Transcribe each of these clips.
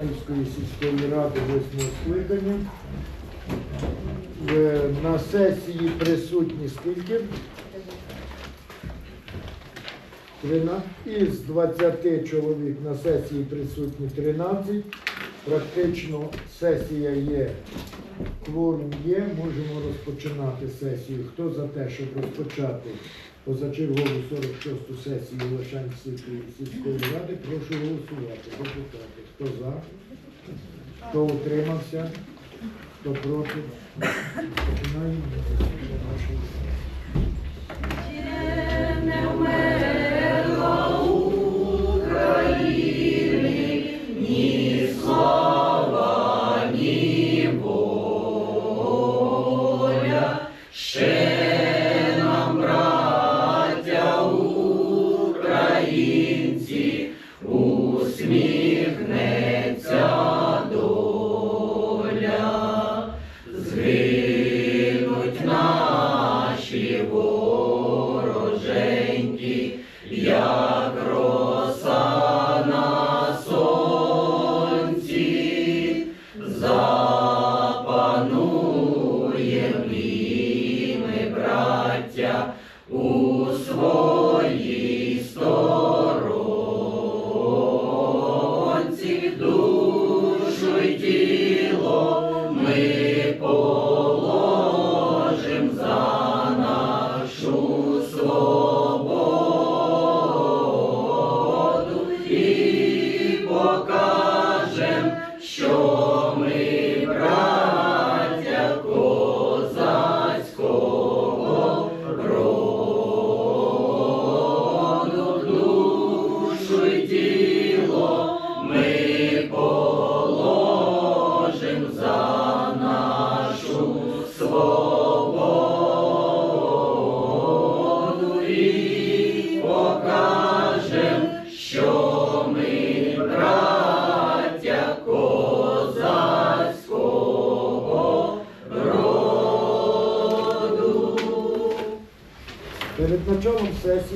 Київської сільської ради восьмого скликання. Е, На сесії присутні скільки? Із 20 чоловік на сесії присутні 13. Практично сесія є, кворум є, можемо розпочинати сесію. Хто за те, щоб розпочати позачергову 46-ту сесію Лошанської сільської ради, прошу голосувати. Депутати. Хто за? Хто утримався? Хто проти? Починаємо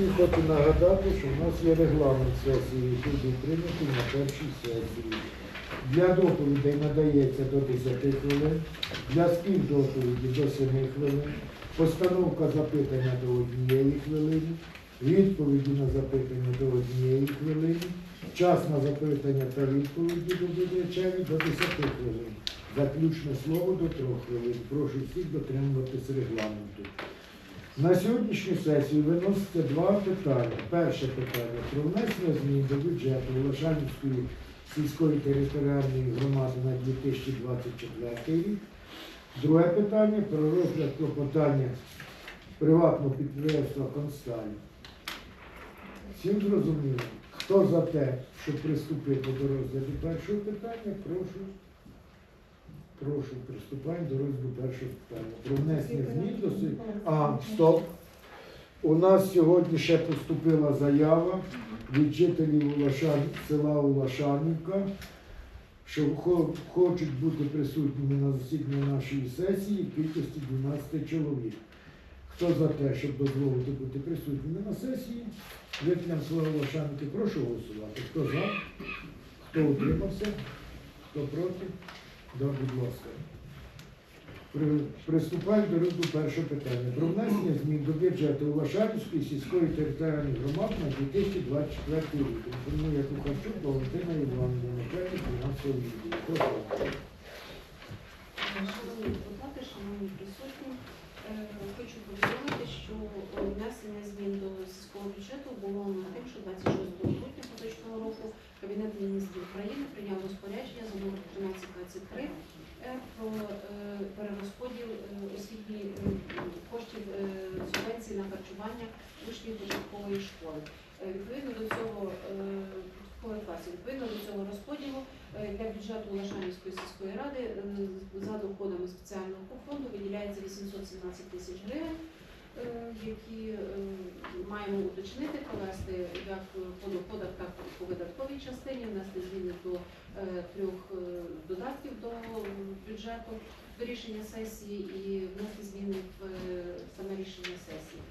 сесії хочу нагадати, що в нас є регламент сесії, який був прийнятий на першій сесії. Для доповідей надається до 10 хвилин, для співдоповіді до 7 хвилин, постановка запитання до 1 хвилини, відповіді на запитання до 1 хвилини, час на запитання та відповіді до доповідачеві до 10 хвилин. Заключне слово до 3 хвилин. Прошу всіх дотримуватись регламенту. На сьогоднішню сесію виноситься два питання. Перше питання про внесення змін до бюджету Волошанівської сільської територіальної громади на 2024 рік. Друге питання про розгляд клопотання приватного підприємства Консталь. Всім зрозуміло, хто за те, щоб приступити до розгляду першого питання, прошу. Прошу, приступаємо до розгляду першого питання. Про внесення змін до си- А, стоп. У нас сьогодні ще поступила заява від жителів Улашан... села Улашанівка, що хочуть бути присутніми на засіданні нашої сесії в кількості 12 чоловік. Хто за те, щоб дозволити бути присутніми на сесії, жителям села Улашанівки, прошу голосувати. Хто за? Хто утримався? Хто проти? Да, будь ласка. При- Приступаємо до розгляду першого питання. Про внесення змін до бюджету Улашанівської сільської територіальної громади на 2024 рік. Інформує Кухарчук Валентина Івановна, начальник фінансового відділу. Шановні депутати, шановні присутні, е, хочу повідомити, що е, внесення змін до сільського бюджету було на тим, що 26 грудня поточного року Кабінет міністрів України прийняв розпорядження за номер 1323 е, про е, перерозподіл е, освітньої е, коштів субвенції на харчування учнів початкової школи. Відповідно до цього відповідно до цього розподілу для бюджету Лашанівської сільської ради за доходами спеціального фонду виділяється 817 тисяч гривень, які е, маємо уточнити, провести як по податках по видатковій частині, внести зміни до е, трьох е, додатків до бюджету до рішення сесії і внести зміни в е, саме рішення сесії.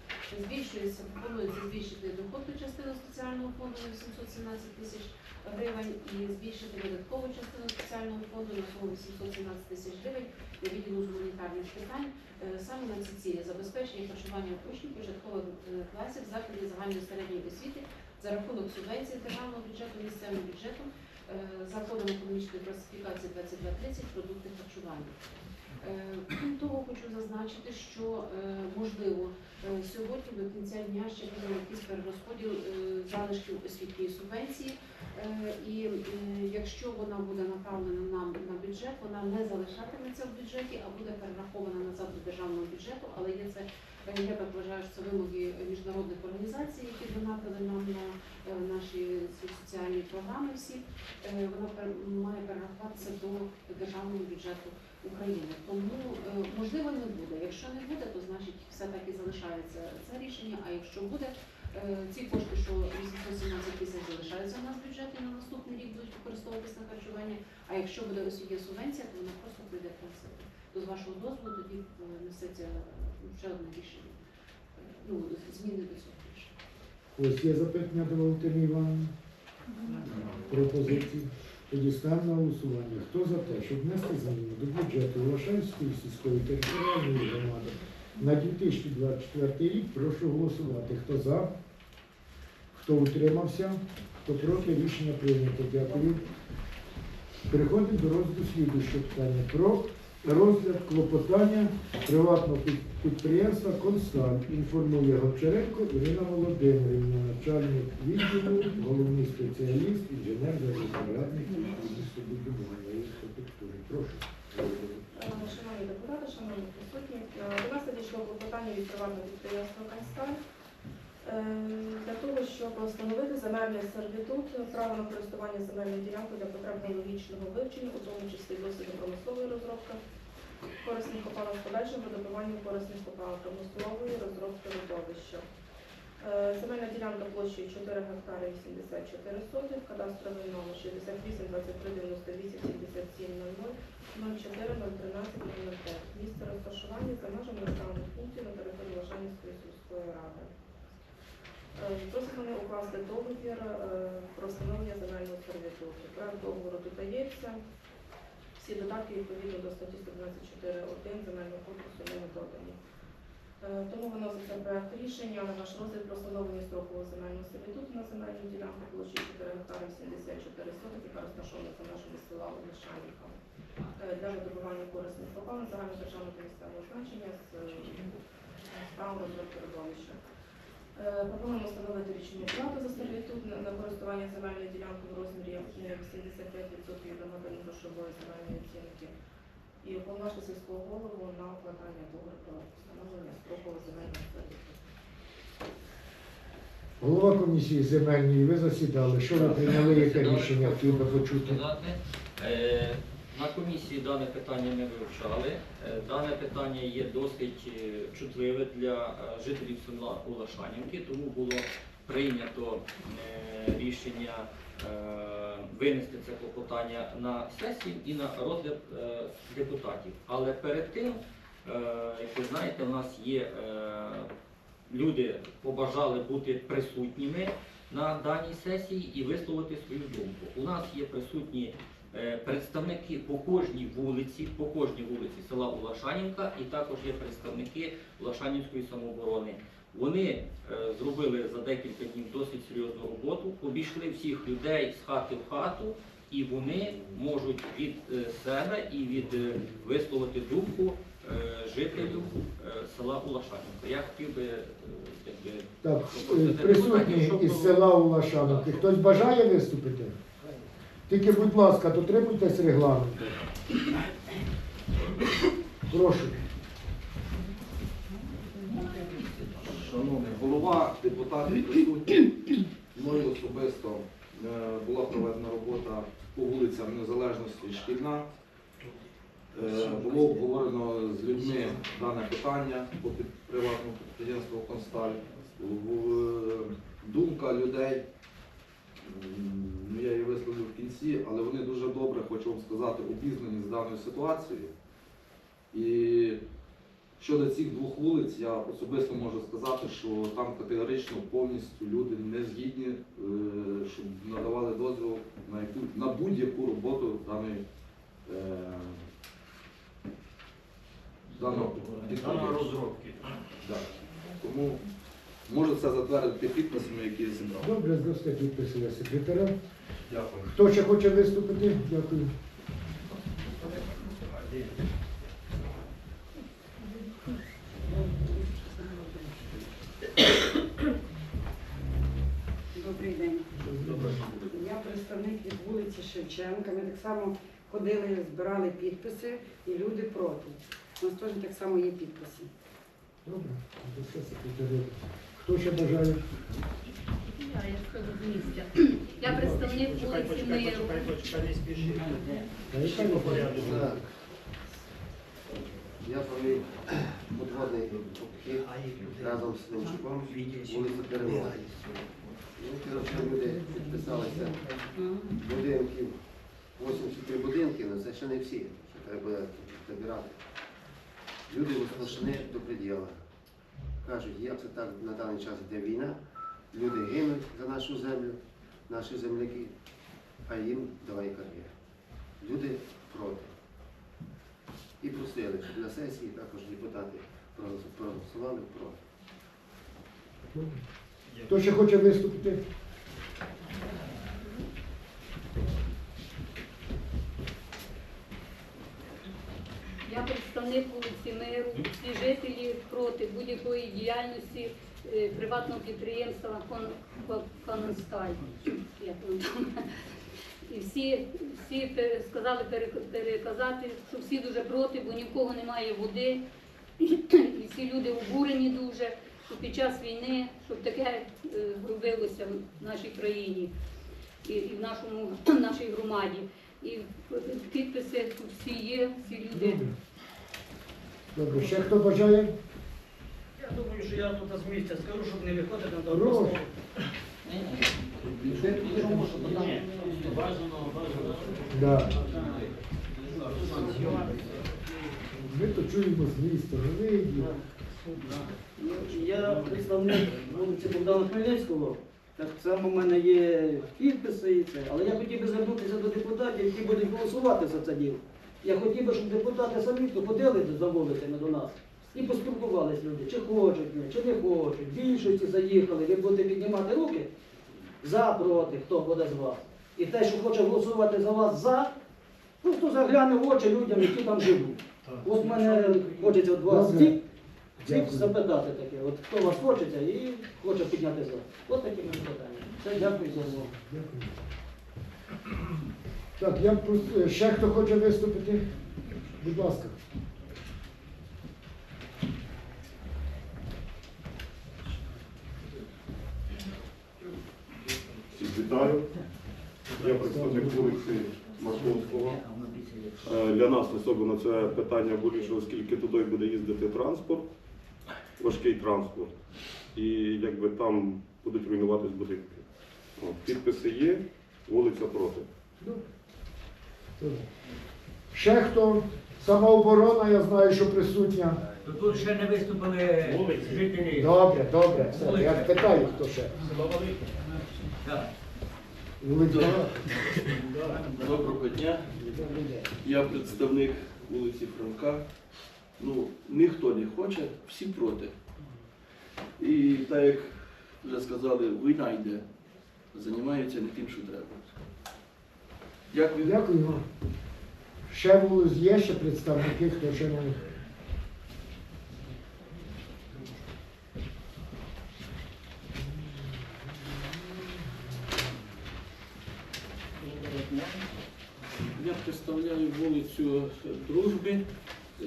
Збільшується, пропонується збільшити доходну частину спеціального фонду на 817 тисяч гривень і збільшити видаткову частину спеціального фонду на суму 817 тисяч гривень для відділу з гуманітарних питань е, саме на ці цілі забезпечення харчування учнів початкових е, класів закладів загальної середньої освіти за рахунок субвенцій з державного бюджету місцевим бюджетом е, за кодом економічної класифікації 2230 продукти харчування. Е, Крім того, хочу зазначити, що е, можливо сьогодні до кінця дня ще буде якийсь перерозподіл залишків освітньої субвенції. Е, І якщо вона буде направлена нам на бюджет, вона не залишатиметься в бюджеті, а буде перерахована назад до державного бюджету. Але є це е, я так вважаю, що це вимоги міжнародних організацій, які донатили нам на е, наші соціальні програми. Всі вона має перерахуватися до державного бюджету України. Тому можливо не буде. Якщо не буде, то значить все таки залишається це рішення. А якщо буде, ці кошти, що 817 тисяч залишаються у нас в бюджеті на наступний рік будуть використовуватися на харчування. А якщо буде освітня субвенція, то вона просто прийде в трансфер. То з вашого дозволу тоді е, несеться е, ще одне рішення. Е, Ну, зміни до цього рішення. Ось є запитання до Валентини Івановни. Пропозиції. Тоді ставимо на голосування. Хто за те, щоб внести зміни до бюджету Лошанської сільської територіальної громади на 2024 рік, прошу голосувати. Хто за? Хто утримався? Хто проти? Рішення прийнято. Дякую. Переходимо до розгляду слідуючого питання. Про розгляд клопотання приватного підприємства «Констант». Інформує Гончаренко Ірина Володимирівна, начальник відділу, головний спеціаліст, інженер радник містобудування і архітектури. Прошу. Шановні депутати, шановні присутні, до нас надійшло клопотання від приватного підприємства «Кансталь» е, для того, щоб встановити земельний сервітут, право на користування земельною ділянкою для потреб геологічного вивчення, у тому числі досвіду промислової розробки, корисних копалок подальшим видобуванням корисних копалок промислової розробки родовища. Е, Земельна ділянка площею 4 гектари 84 сотих, кадастровий номер 68 23 98 77 00 04 013 005. Місце розташування за межами населених пунктів на території Лошанівської сільської ради. Е, Просить укласти договір е, про встановлення земельного сервітуту. Проект договору додається. Всі додатки відповідно до статті 124.1 земельного кодексу не додані. Е, Тому виноситься проект рішення на наш розгляд про встановлення строкового земельного сервітуту на земельну ділянку площі 4 гектари 74 соток, яка розташована за межами села Олешанівка е, для видобування корисних копалин загальнодержавного та місцевого значення з е, правом розробки родовища. Пропонуємо встановити річну плату за сервітут на користування земельною ділянкою в розмірі е, 85% від нормативної грошової земельної оцінки і уповноважити сільського голову на укладання договору про встановлення строкового земельного сервітуту. Голова комісії земельної, ви засідали. Що ви прийняли, яке рішення хотів би почути? Е, На комісії дане питання не вивчали. Е, Дане питання є досить е, чутливе для е, жителів села Улашанівки, тому було прийнято е, рішення винести це клопотання на сесію і на розгляд е, депутатів. Але перед тим, е, як ви знаєте, у нас є е, люди побажали бути присутніми на даній сесії і висловити свою думку. У нас є присутні е, представники по кожній вулиці, по кожній вулиці села Улашанівка, і також є представники Улашанівської самооборони. Вони е, зробили за декілька днів досить серйозну роботу, обійшли всіх людей з хати в хату, і вони можуть від е, себе і від е, висловити думку жителів села Улашанівка. Я хотів би якби, Так, присутні із села Улашановки. Хтось бажає виступити? Тільки, будь ласка, дотримуйтесь регламенту. Прошу. Голова, депутати присутні, мною особисто е, була проведена робота по вулицям Незалежності шкільна. Е, Було обговорено з людьми дане питання по приватному підприємству Консталь. Думка людей, я її висловлю в кінці, але вони дуже добре, хочу вам сказати, обізнані з даною ситуацією. І Щодо цих двох вулиць, я особисто можу сказати, що там категорично повністю люди не згідні, е, щоб надавали дозвіл на яку на будь-яку роботу даної е, даного розробки. Так. Тому можу це затвердити підписами, які я зібрав. Добре, зросте підписання секретаря. Дякую. Хто ще хоче виступити? Дякую. Так само ходили, збирали підписи, і люди проти. У нас теж так само є підписи. Добре. Хто ще бажає? Я, я скажу з місця. Я представник вулиці Миру. Так. Я провів подводний обхід разом з Левчуком, вулиця Перемоги. Ну, коротше, люди підписалися будинків, 83 будинки, але це ще не всі, ще треба забирати. Люди розпрошені до приділа. Кажуть, як це так на даний час йде війна, люди гинуть за нашу землю, наші земляки, а їм давай кар'єр. Люди проти. І просили, щоб на сесії також депутати проголосували проти. Хто ще хоче виступити? Я представник Миру. Всі жителі проти будь-якої діяльності е, приватного підприємства Кон- Консталь. Як воно там? І всі, всі сказали переказати, що всі дуже проти, бо ні в кого немає води. І всі люди обурені дуже, що під час війни, щоб таке е, робилося в нашій країні і в нашому в нашій громаді. І підписи тут всі є, всі люди. Добре. Ще хто бажає? Я думаю, що я тут з місця скажу, щоб не виходити на дорогу. Да. Ми то чуємо з міста, ну ви. Ну, Я представник вулиці Богдана Хмельницького. Так само в мене є підписи і це. Але я хотів би звернутися до депутатів, які будуть голосувати за це діло. Я хотів би, щоб депутати самі хто ходили за вулицями до нас і поспілкувалися люди, чи хочуть, вони, чи не хочуть. Більшості заїхали, ви будете піднімати руки за, проти, хто буде з вас. І те, що хоче голосувати за вас за, просто загляне в очі людям, які там живуть. От мене хочеться від вас всіх запитати таке, от хто вас хочеться і хоче підняти за. От такі мене питання. Все, дякую за увагу. Так, я ще хто хоче виступити? Будь ласка. Всіх вітаю. Я представник вулиці Марковського. Е, Для нас особливо це питання боліше, оскільки туди буде їздити транспорт, важкий транспорт, і якби там будуть руйнуватись будинки. Підписи є, вулиця проти. Ще хто? Самооборона, я знаю, що присутня. Тут ще не виступили жителі. Добре, добре. Все, я питаю, хто ще. Доброго дня. Я представник вулиці Франка. Ну, ніхто не хоче, всі проти. І так як вже сказали, війна йде, займаються не тим, що треба. Дякую. Дякую вам. Ще вулиць є, ще представники, хто ще не. Я представляю вулицю Дружби е,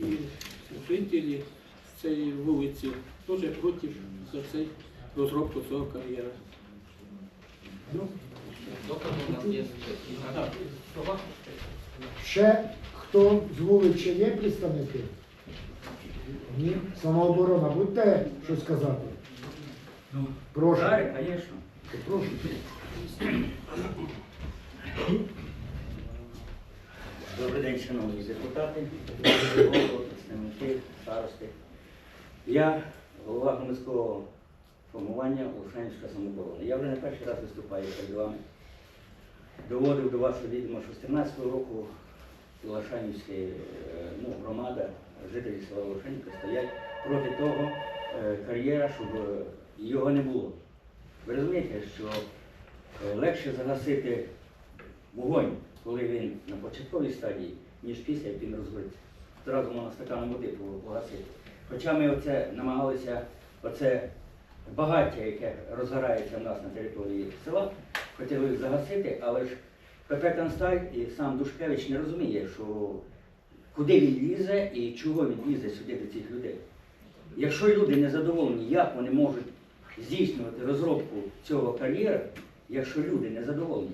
і жителі цієї вулиці теж проти за цей розробку цього кар'єра. Докази у нас є. Ще хто з вулиць ще є представники? Ні? Самооборона, будете що сказати? Прошу. звісно. Прошу. Добрий день, шановні депутати, представники, старости. Я голова громадського формування Олшанівська самооборона. Я вже не перший раз виступаю перед вами. Доводив до вашого відома, що з 13 року Лошанівської е, ну, громада, жителі села Лошанівка стоять проти того е, кар'єра, щоб його не було. Ви розумієте, що е, легше загасити вогонь, коли він на початковій стадії, ніж після, як він розгориться. Одразу можна стаканом води погасити. Хоча ми оце намагалися, оце багаття, яке розгорається в нас на території села, хотіли їх загасити, але ж ПП Консталь і сам Душкевич не розуміє, що куди він лізе і чого він лізе сюди до цих людей. Якщо люди не задоволені, як вони можуть здійснювати розробку цього кар'єра, якщо люди не задоволені?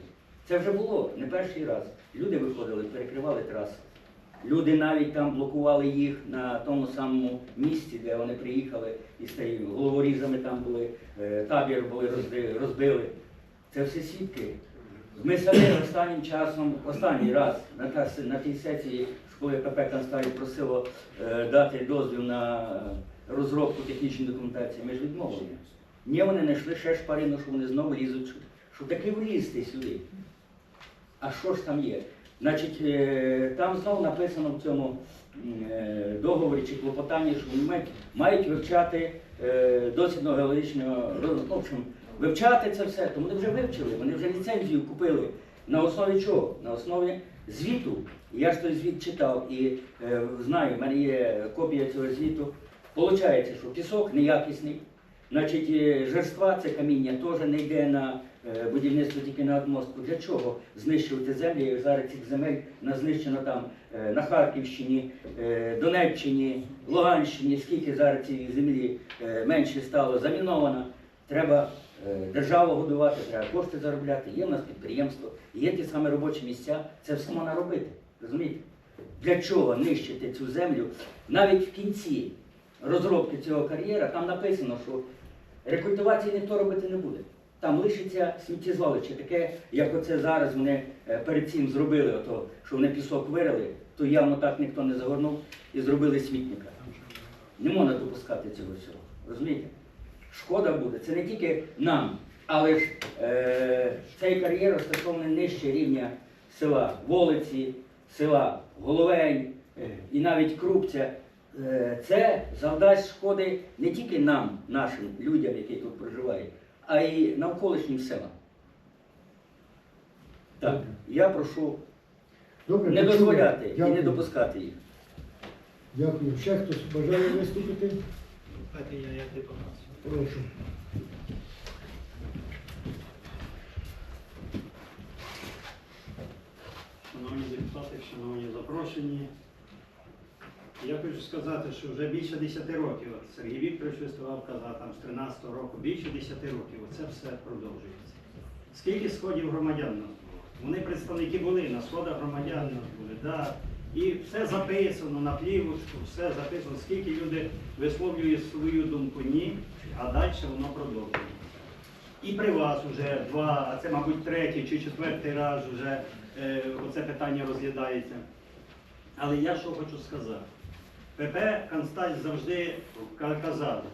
Це вже було не перший раз. Люди виходили, перекривали траси. Люди навіть там блокували їх на тому самому місці, де вони приїхали і стояли. Головорізами там були, е, табір були розбили. Це все свідки. Ми самі останнім часом, останній раз на, та, на тій сесії школи ПП Консталі просило е, дати дозвіл на розробку технічної документації. Ми ж відмовили. Ні, вони знайшли ще шпарину, що вони знову лізуть, щоб, таки влізти сюди. А що ж там є? Значить, е, там знову написано в цьому е, договорі чи клопотанні, що вони мають, мають вивчати е, в общем, вивчати це все, тому вони вже вивчили, вони вже ліцензію купили. На основі чого? На основі звіту. Я ж той звіт читав і е, знаю, в мене є копія цього звіту. Получається, що пісок неякісний, значить е, жерства, це каміння теж не йде на е, будівництво тільки на отмостку. Для чого знищувати землі? Зараз цих земель знищено там е, на Харківщині, Донеччині, Луганщині, скільки зараз цієї землі менше стало заміновано. Треба державу годувати, треба кошти заробляти. Є в нас підприємство, є ті самі робочі місця. Це все можна робити. Розумієте? Для чого нищити цю землю? Навіть в кінці розробки цього кар'єра там написано, що рекультивації ніхто робити не буде. Там лишиться сміттєзвалище, таке, як оце зараз вони е, перед цим зробили, ото, що вони пісок вирили, то явно так ніхто не загорнув і зробили смітника. Не можна допускати цього всього. Розумієте? Шкода буде. Це не тільки нам, але ж е, цей кар'єр розташований нижче рівня села Волиці, села Головень е, і навіть Крупця. Е, це завдасть шкоди не тільки нам, нашим людям, які тут проживають, а й навколишнім селам. Так, я прошу Добре, не почули. дозволяти і не Дякую. допускати їх. Дякую. Ще хтось бажає виступити? я як депутат. Прошу. Шановні депутати, шановні запрошені. Я хочу сказати, що вже більше 10 років, от Сергій Вікторович виступав, казав, там з 13 року, більше 10 років, оце все продовжується. Скільки сходів громадян у нас було? Вони представники були, на сходах громадян у нас були, да. І все записано на плівочку, все записано, скільки люди висловлюють свою думку, ні, а далі воно продовжується. І при вас вже два, а це, мабуть, третій чи четвертий раз вже е, оце питання розглядається. Але я що хочу сказати. ПП Консталь завжди казав,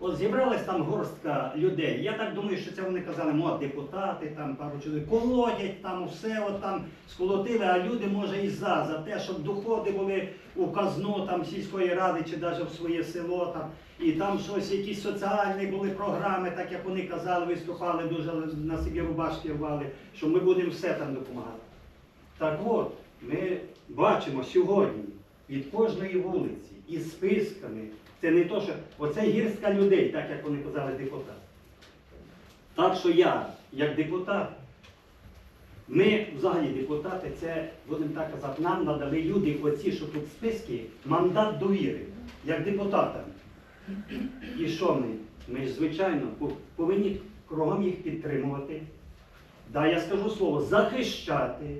от зібралась там горстка людей. Я так думаю, що це вони казали, ну, депутати, там пару чоловік колотять, там все от там сколотили, а люди, може, і за, за те, щоб доходи були у казну там сільської ради чи навіть в своє село там. І там щось, якісь соціальні були програми, так як вони казали, виступали дуже на собі рубашки рвали, що ми будемо все там допомагати. Так от, ми бачимо сьогодні від кожної вулиці із списками. Це не то, що оце гірська людей, так як вони казали депутат. Так що я, як депутат, ми взагалі депутати, це будемо так казати, нам надали люди, оці, що тут списки, мандат довіри, як депутатам. І що ми? Ми ж, звичайно, повинні кругом їх підтримувати. Да, я скажу слово, захищати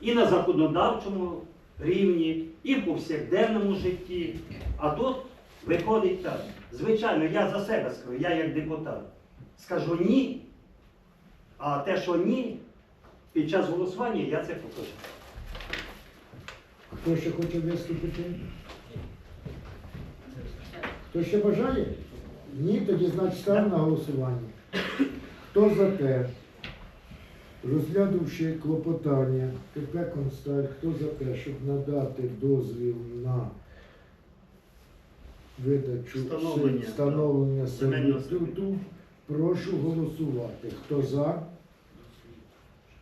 і на законодавчому рівні, і в повсякденному житті. А тут виходить так. Звичайно, я за себе скажу, я як депутат скажу ні, а те, що ні, під час голосування я це покажу. Хто ще хоче виступити? Хто ще бажає? Ні, тоді значить ставимо на голосування. Хто за те, Розглянувши клопотання КП Консталь, хто за те, щоб надати дозвіл на видачу Встановлення. встановлення сервітуту, прошу голосувати. Хто за?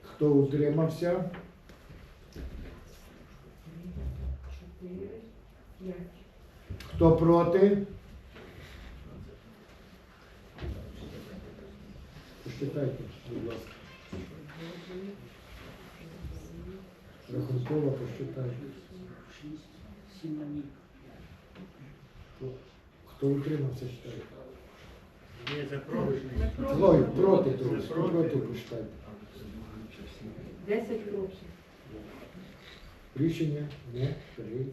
Хто утримався? Хто проти? Посчитайте, будь ласка. Рахунково посчитайте. Хто утримався, считайте. Є запрошений. Ой, проти трохи. Проти посчитайте. 10 років. Рішення не прийнято.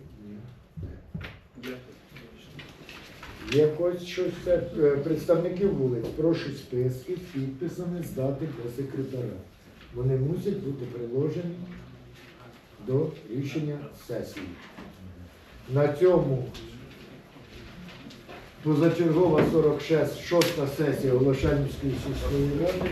Є когось щось це е, представників вулиць, прошу списки з підписами здати до секретаря. Вони мусять бути приложені до рішення сесії. На цьому позачергова 46 шоста сесія Голошанівської сільської ради.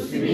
to me.